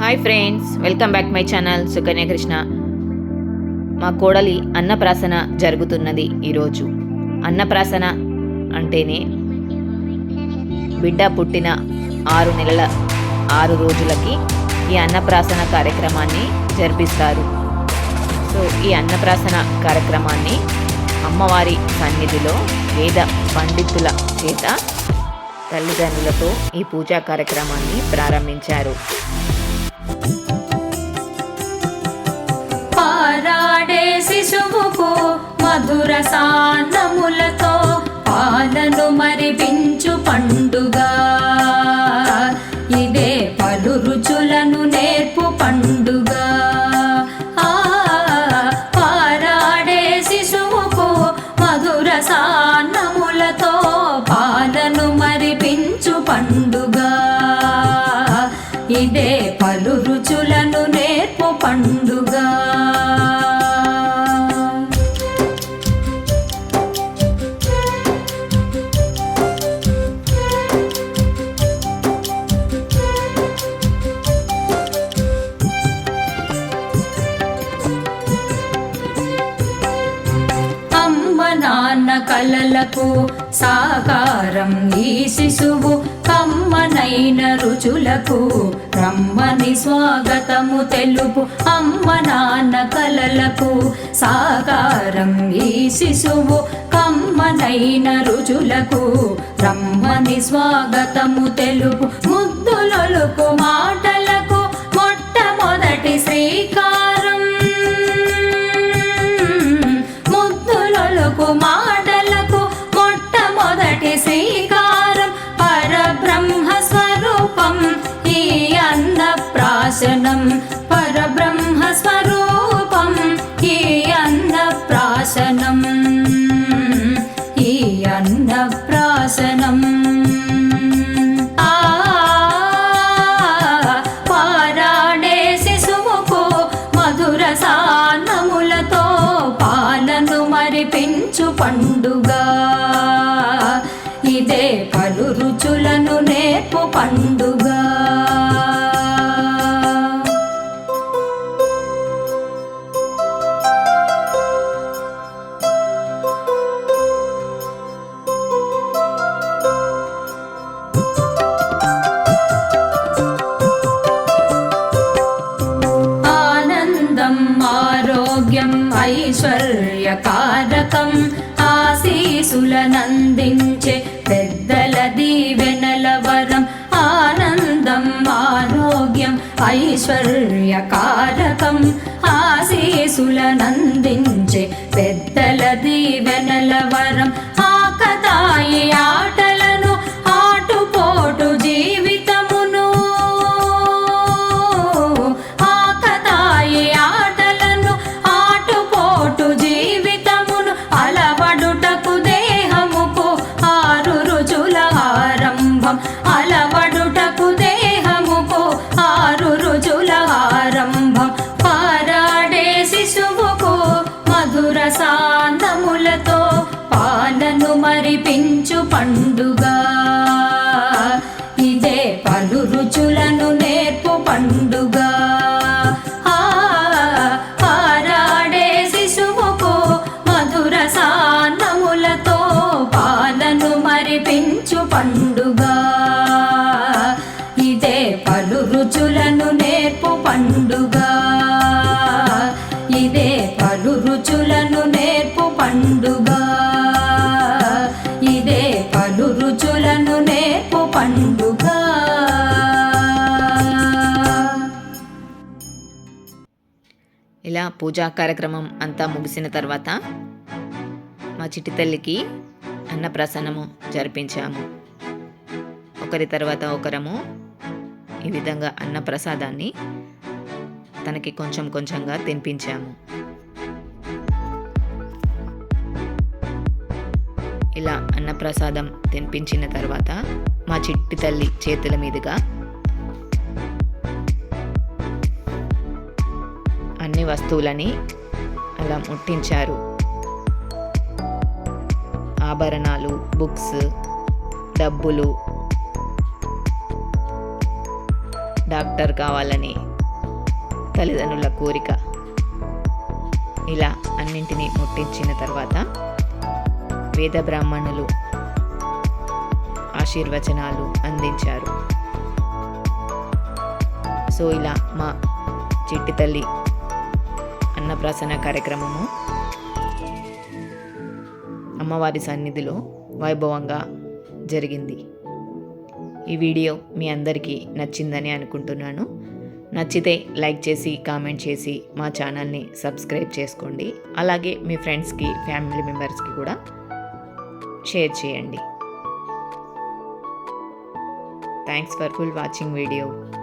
Hi friends welcome back my channel Sukanya Krishna మా కోడలి అన్నప్రాసన జరుగుతున్నది ఈరోజు. అన్నప్రాసన అంటేనే బిడ్డ పుట్టిన ఆరు నెలల ఆరు రోజులకి ఈ అన్నప్రాసన కార్యక్రమాన్ని జరిపిస్తారు. సో ఈ అన్నప్రాసన కార్యక్రమాన్ని అమ్మవారి సన్నిధిలో వేద పండితుల చేత తల్లిదండ్రులతో ఈ పూజా కార్యక్రమాన్ని ప్రారంభించారు. మధుర పాలను మరిపించు పండుగ. ఇదే పలు రుచులను నేర్పు పండుగ. ఆ, పారాడే శిశువుకు మధుర సాన్నములతో పాలను మరిపించు పండుగ. ఇదే పలు రుచుల కలలకు సాకారం ఈ శిశువు కమ్మనైన రుచులకు రమ్మని స్వాగతము తెలుపు అమ్మ నాన్న కలలకు సాకారం ఈ శిశువు కమ్మనైన రుచులకు రమ్మని స్వాగతము తెలుపు ముద్దులకు మాట పండుగా. ఇదే పలు రుచులను నేర్పు పండుగ. ఐశ్వర్యకారకం ఆశీసులనందించే పెద్దల దీవెనల వరం ఆనందం ఆరోగ్యం ఐశ్వర్యకారకం ఆశీసులనందించే పెద్దల దీవెనల వరం పండుగ పలు రుచులను నేర్పు పండుగ. ఇలా పూజా కార్యక్రమం అంతా ముగిసిన తర్వాత మా చిట్టి తల్లికి అన్నప్రసన్నము జరిపించాము. ఒకరి తర్వాత ఒకరము ఈ విధంగా అన్నప్రసాదాన్ని తనకి కొంచెం కొంచెంగా తినిపించాము. ప్రసాదం తినిపించిన తర్వాత మా చిట్టి తల్లి చేతుల మీదుగా అన్ని వస్తువులని అలా ముట్టించారు. ఆభరణాలు బుక్స్ డబ్బులు డాక్టర్ కావాలని తల్లిదండ్రుల కోరిక. ఇలా అన్నింటినీ ముట్టించిన తర్వాత వేద బ్రాహ్మణులు ఆశీర్వచనాలు అందించారు. సో ఇలా మా చిట్టి తల్లి అన్నప్రాసన కార్యక్రమము అమ్మవారి సన్నిధిలో వైభవంగా జరిగింది. ఈ వీడియో మీ అందరికీ నచ్చిందని అనుకుంటున్నాను. నచ్చితే లైక్ చేసి కామెంట్ చేసి మా ఛానల్ని సబ్స్క్రైబ్ చేసుకోండి. అలాగే మీ ఫ్రెండ్స్కి ఫ్యామిలీ మెంబర్స్కి కూడా షేర్ చేయండి. Thanks for full watching video.